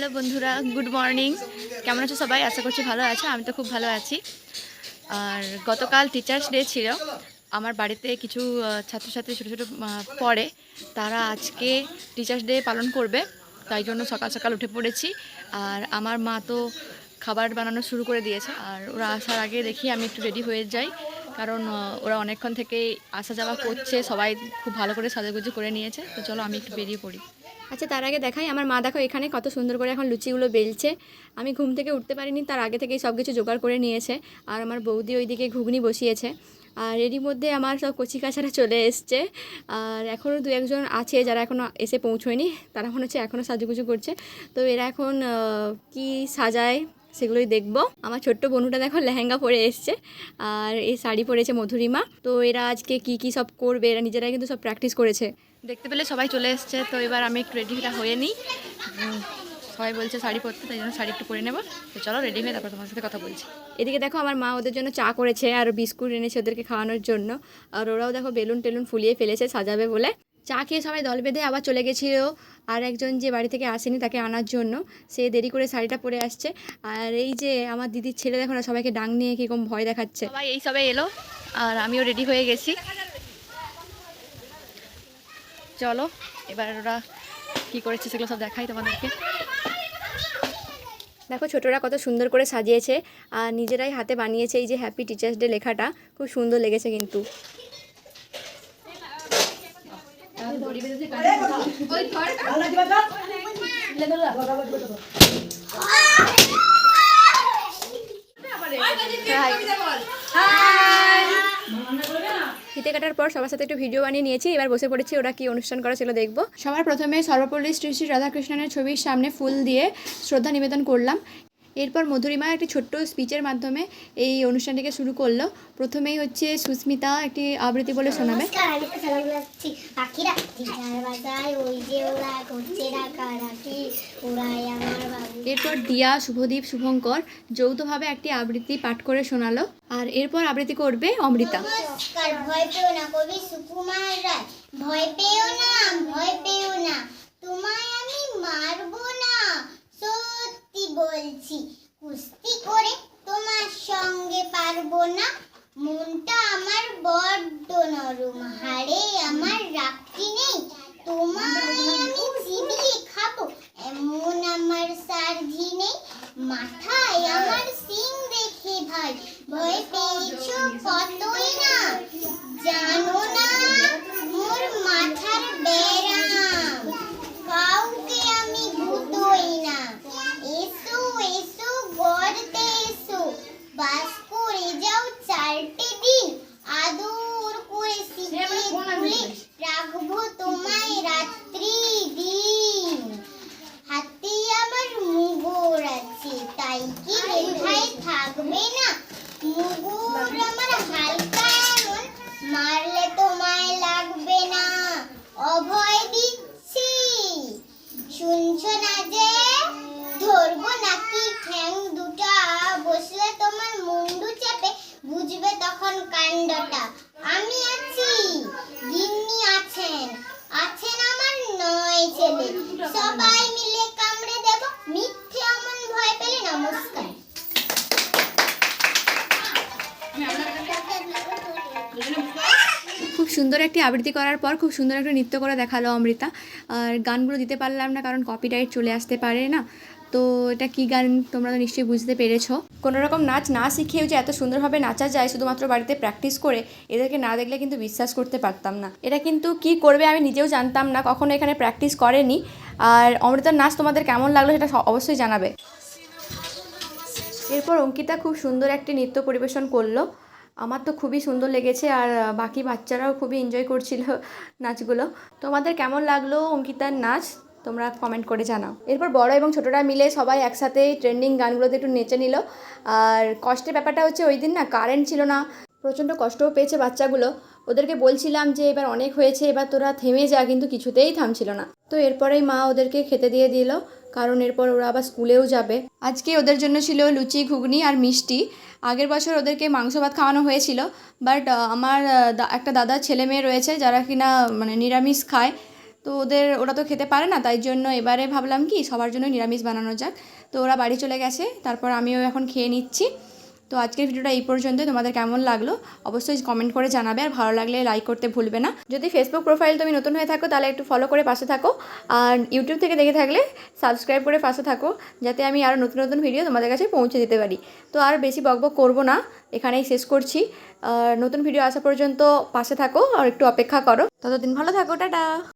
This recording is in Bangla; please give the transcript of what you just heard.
হ্যালো বন্ধুরা, গুড মর্নিং। কেমন আছো সবাই? আশা করছি ভালো আছো, আমি তো খুব ভালো আছি। আর গতকাল টিচার্স ডে ছিল। আমার বাড়িতে কিছু ছাত্রছাত্রী ছোটো ছোটো পড়ে। তারা আজকে টিচার্স ডে পালন করবে, তাই জন্য সকাল সকাল উঠে পড়েছি। আর আমার মা তো খাবার বানানো শুরু করে দিয়েছে। আর ওরা আসার আগে দেখি আমি একটু রেডি হয়ে যাই। কারণ ওরা অনেকক্ষণ থেকেই আসা যাওয়া করছে, সবাই খুব ভালো করে সাজাগুজি করে নিয়েছে। তো চলো আমি একটু বেরিয়ে পড়ি। আচ্ছা তার আগে দেখাই। আমার মা দেখো এখানে কত সুন্দর করে এখন লুচিগুলো বেলছে। আমি ঘুম থেকে উঠতে পারিনি, তার আগে থেকেই সব কিছু জোগাড় করে নিয়েছে। আর আমার বৌদি ওইদিকে ঘুগনি বসিয়েছে। আর এরই মধ্যে আমার সব কচি কাছারা চলে এসছে। আর এখনও দু একজন আছে যারা এখনও এসে পৌঁছয়নি। তারা মনে হচ্ছে এখনও সাজুগুজু করছে। তো এরা এখন কি সাজায়? সেগুলোই দেখব। আমার ছোট্ট বোনুটা দেখো লেহেঙ্গা পরে এসছে আর এই শাড়ি পরেছে মধুরিমা। তো এরা আজকে কি কি সব করবে? এরা নিজেরাই কিন্তু সব প্র্যাকটিস করেছে। দেখতে পেলে সবাই চলে এসছে তো এবার আমি একটু রেডিটা হয়ে নিই। সবাই বলছে শাড়ি পরতে তাই জন্য শাড়ি একটু পরে নেব। তো চলো রেডি হয়ে তারপর তোমার সাথে কথা বলছি। এদিকে দেখো আমার মা ওদের জন্য চা করেছে আর বিস্কুট এনেছে ওদেরকে খাওয়ানোর জন্য। আর ওরাও দেখো বেলুন টেলুন ফুলিয়ে ফেলেছে সাজাবে বলে। চা খেয়ে সবাই দল বেঁধে আবার চলে গেছিল। আর একজন যে বাড়ি থেকে আসেনি তাকে আনার জন্য সে দেরি করে শাড়িটা পরে আসছে। আর এই যে আমার দিদির ছেলে দেখো না সবাইকে ডাং নিয়ে কীরকম ভয় দেখাচ্ছে। সবাই এই সবাই এলো আর আমিও রেডি হয়ে গেছি। চলো এবার ওরা কী করেছে সেগুলো সব দেখাই তোমাদেরকে। দেখো ছোটরা কত সুন্দর করে সাজিয়েছে আর নিজেরাই হাতে বানিয়েছে এই যে হ্যাপি টিচার্স ডে লেখাটা। খুব সুন্দর লেগেছে কিন্তু। ফিতে কাটার পর সবার সাথে একটু ভিডিও বানিয়ে নিয়েছি। এবার বসে পড়েছি, ওরা কি অনুষ্ঠান করা ছিল দেখব। সবার প্রথমে সর্বপল্লী শ্রী শ্রী রাধাকৃষ্ণনের ছবির সামনে ফুল দিয়ে শ্রদ্ধা নিবেদন করলাম। এরপর মধুরিমা একটি ছোট্ট স্পিচের মাধ্যমে এই অনুষ্ঠানটিকে শুরু করল। প্রথমেই হচ্ছে সুস্মিতা একটি আবৃত্তি বলে শোনাবে। এরপর দিয়া শুভদীপ শুভঙ্কর যৌথভাবে একটি আবৃত্তি পাঠ করে শোনালো। আর এরপর আবৃত্তি করবে অমৃতা। ভয় পেও না কবি সুকুমার রায় ভয় পেও না ভয় পেও না। তোমায় আমি মারবো বলছি, কুস্তি করে তোমার সঙ্গে পারব না। মনটা আমার বড্ড নরম, হাড়ে আমার রাখি নেই। তোমায় আমি চিবিয়ে খাব, এমন আমার সার্জি নেই। মাথায় আমার সিং দেখে ভাই ভয় পেয়েছ কতই না জানো না মোর মাথার ব্যারাম কাউকে আমি ভুতোই না এসো এসো গড়তে এসো বাস করে যাও চারটে দিন আদর করে শিখিয়ে তুলে রাখব তোমায় রাত্রি দিন হাতে আবার মুগুর আছে তাই কি রেখায় থাকবে না মুগুর আমার হালকা এমন মারলে তোমায় লাগবে না অভয় দিচ্ছি শুনছো না যে ধরবো নাকি ঠ্যাং দুটা বসলে তোমার মুন্ডু চেপে বুঝবে তখন কাণ্ডটা আমি আছি। গিন্নি আছেন। আছেন আমার নয় ছেলে। সবাই মিলে কামড়ে দেব। মিথ্যে অমন ভয় পেলে নমস্কার। খুব সুন্দর একটি আবৃত্তি করার পর খুব সুন্দর একটা নৃত্য করে দেখাল অমৃতা। আর গানগুলো দিতে পারলাম না, কারণ কপিরাইট চলে আসতে পারে না। তো এটা কি গান তোমরা তো নিশ্চয়ই বুঝতে পেরেছ? কোনো রকম নাচ না শিখেও যে এত সুন্দরভাবে নাচা যায় শুধুমাত্র বাড়িতে প্র্যাকটিস করে, এদেরকে না দেখলে কিন্তু বিশ্বাস করতে পারতাম না। এটা কিন্তু কি করবে আমি নিজেও জানতাম না, কখনো এখানে প্র্যাকটিস করেনি। আর অমৃতার নাচ তোমাদের কেমন লাগল সেটা অবশ্যই জানাবে। এরপর অঙ্কিতা খুব সুন্দর একটি নৃত্য পরিবেশন করল। আমার তো খুবই সুন্দর লেগেছে আর বাকি বাচ্চারাও খুবই এনজয় করছিল নাচগুলো। তোমাদের কেমন লাগল অঙ্কিতার নাচ? তোমরা কমেন্ট করে জানাও। এরপর বড় এবং ছোটরা মিলে সবাই একসাথে ট্রেন্ডিং গানগুলোতে একটু নেচে নিল। আর কষ্টের ব্যাপারটা হচ্ছে ওই দিন না কারেন্ট ছিল না, প্রচণ্ড কষ্টও পেয়েছে বাচ্চাগুলো। ওদেরকে বলছিলাম যে এবার অনেক হয়েছে, এবার তোরা থেমে যা, কিন্তু কিছুতেই থামছিল না। তো এরপরেই মা ওদেরকে খেতে দিয়ে দিল, কারণ এরপর ওরা আবার স্কুলেও যাবে। আজকে ওদের জন্য ছিল লুচি, ঘুগনি আর মিষ্টি। আগের বছর ওদেরকে মাংস ভাত খাওয়ানো হয়েছিল বাট আমার একটা দাদা ছেলে মেয়ে রয়েছে যারা কিনা মানে নিরামিষ খায়। তো ওদের, ওরা তো খেতে পারে না, তাই জন্য এবারে ভাবলাম কি সবার জন্য নিরামিষ বানানো যাক। তো ওরা বাড়ি চলে গেছে, তারপর আমিও এখন খেয়ে নিচ্ছি। তো আজকের ভিডিওটা এই পর্যন্তই, তোমাদের কেমন লাগল অবশ্যই কমেন্ট করে জানাবে, আর ভালো লাগলে লাইক করতে ভুলবে না। যদি ফেসবুক প্রোফাইল তুমি নতুন হয়ে থাকো, তাহলে একটু ফলো করে পাশে থাকো, আর ইউটিউব থেকে দেখে থাকলে সাবস্ক্রাইব করে পাশে থাকো, যাতে আমি আরও নতুন নতুন ভিডিও তোমাদের কাছে পৌঁছে দিতে পারি। তো আর বেশি বকবক করব না, এখানেই শেষ করছি। নতুন ভিডিও আসা পর্যন্ত পাশে থাকো, আর একটু অপেক্ষা করো। ততদিন ভালো থাকো, টাটা!